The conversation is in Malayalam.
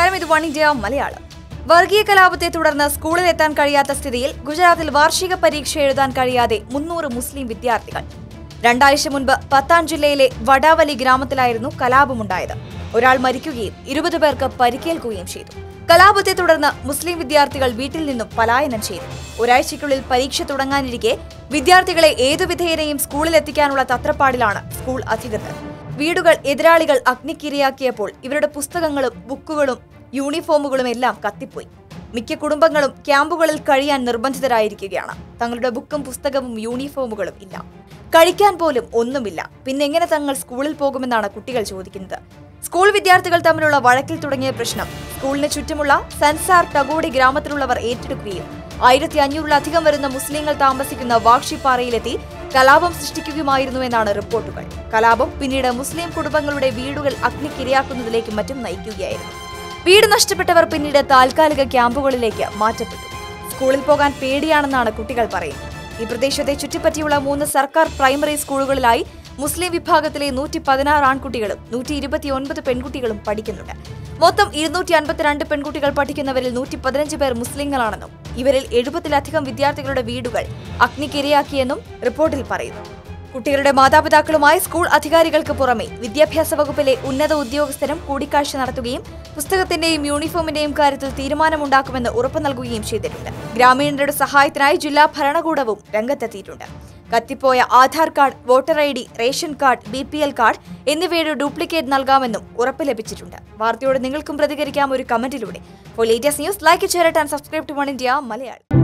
നമസ്കാരം ഇത് വൺ ഇന്ത്യ മലയാളം. വർഗീയ കലാപത്തെ തുടർന്ന് സ്കൂളിൽ എത്താൻ കഴിയാത്ത സ്ഥിതിയിൽ ഗുജറാത്തിൽ വാർഷിക പരീക്ഷ എഴുതാൻ കഴിയാതെ മുന്നൂറ് മുസ്ലിം വിദ്യാർത്ഥികൾ. രണ്ടാഴ്ച മുൻപ് പത്താൻ ജില്ലയിലെ വടാവലി ഗ്രാമത്തിലായിരുന്നു കലാപമുണ്ടായത്. ഒരാൾ മരിക്കുകയും ഇരുപത് പേർക്ക് പരിക്കേൽക്കുകയും ചെയ്തു. കലാപത്തെ തുടർന്ന് മുസ്ലിം വിദ്യാർത്ഥികൾ വീട്ടിൽ നിന്നും പലായനം ചെയ്തു. ഒരാഴ്ചയ്ക്കുള്ളിൽ പരീക്ഷ തുടങ്ങാനിരിക്കെ വിദ്യാർത്ഥികളെ ഏതു വിധേയനെയും സ്കൂളിൽ എത്തിക്കാനുള്ള തത്രപ്പാടിലാണ് സ്കൂൾ അധികൃതർ. വീടുകൾ എതിരാളികൾ അഗ്നിക്കിരയാക്കിയപ്പോൾ ഇവരുടെ പുസ്തകങ്ങളും ബുക്കുകളും യൂണിഫോമുകളും എല്ലാം കത്തിപ്പോയി. മിക്ക കുടുംബങ്ങളും ക്യാമ്പുകളിൽ കഴിയാൻ നിർബന്ധിതരായിരിക്കുകയാണ്. തങ്ങളുടെ ബുക്കും പുസ്തകവും യൂണിഫോമുകളും ഇല്ല. കഴിക്കാൻ പോലും ഒന്നുമില്ല. പിന്നെ എങ്ങനെ തങ്ങൾ സ്കൂളിൽ പോകുമെന്നാണ് കുട്ടികൾ ചോദിക്കുന്നത്. സ്കൂൾ വിദ്യാർത്ഥികൾ തമ്മിലുള്ള വഴക്കിൽ തുടങ്ങിയ പ്രശ്നം സ്കൂളിന് ചുറ്റുമുള്ള സൻസാർ ടഗോഡി ഗ്രാമത്തിലുള്ളവർ ഏറ്റെടുക്കുകയും ആയിരത്തി അഞ്ഞൂറിലധികം വരുന്ന മുസ്ലിങ്ങൾ താമസിക്കുന്ന വാക്ഷിപ്പാറയിലെത്തി കലാപം സൃഷ്ടിക്കുകയുമായിരുന്നുവെന്നാണ് റിപ്പോർട്ടുകൾ. കലാപം പിന്നീട് മുസ്ലിം കുടുംബങ്ങളുടെ വീടുകൾ അഗ്നിക്കിരയാക്കുന്നതിലേക്കും മറ്റും നയിക്കുകയായിരുന്നു. വീട് നഷ്ടപ്പെട്ടവർ പിന്നീട് താൽക്കാലിക ക്യാമ്പുകളിലേക്ക് മാറ്റപ്പെട്ടു. സ്കൂളിൽ പോകാൻ പേടിയാണെന്നാണ് കുട്ടികൾ പറയുന്നത്. ഈ പ്രദേശത്തെ ചുറ്റിപ്പറ്റിയുള്ള മൂന്ന് സർക്കാർ പ്രൈമറി സ്കൂളുകളിലായി മുസ്ലിം വിഭാഗത്തിലെ നൂറ്റി പതിനാറ് ആൺകുട്ടികളും നൂറ്റി ഇരുപത്തിയൊൻപത് പെൺകുട്ടികളും പഠിക്കുന്നുണ്ട്. മൊത്തം ഇരുന്നൂറ്റി അൻപത്തിരണ്ട് പെൺകുട്ടികൾ പഠിക്കുന്നവരിൽ നൂറ്റി പതിനഞ്ച് പേർ മുസ്ലിങ്ങളാണെന്നും ഇവരിൽ എഴുപതിലധികം വിദ്യാർത്ഥികളുടെ വീടുകൾ അഗ്നിക്കിരയാക്കിയെന്നും റിപ്പോർട്ടിൽ പറയുന്നു. കുട്ടികളുടെ മാതാപിതാക്കളുമായി സ്കൂൾ അധികാരികൾക്ക് പുറമെ വിദ്യാഭ്യാസ വകുപ്പിലെ ഉന്നത ഉദ്യോഗസ്ഥരും കൂടിക്കാഴ്ച നടത്തുകയും പുസ്തകത്തിന്റെയും യൂണിഫോമിന്റെയും കാര്യത്തിൽ തീരുമാനമുണ്ടാക്കുമെന്ന് ഉറപ്പു നൽകുകയും ചെയ്തിട്ടുണ്ട്. ഗ്രാമീണരുടെ സഹായത്തിനായി ജില്ലാ ഭരണകൂടവും രംഗത്തെത്തിയിട്ടുണ്ട്. കത്തിപ്പോയ Aadhaar card voter I D ration card B P L card എന്നിവയുടെ ഡ്യൂപ്ലിക്കേറ്റ് നൽകാമെന്നും ഉറപ്പ് ലഭിച്ചിട്ടുണ്ട്. വാർത്തയോട് നിങ്ങൾക്കും പ്രതികരിക്കാം ഒരു കമന്റിലൂടെ. For latest news like share and subscribe to One India Malayalam.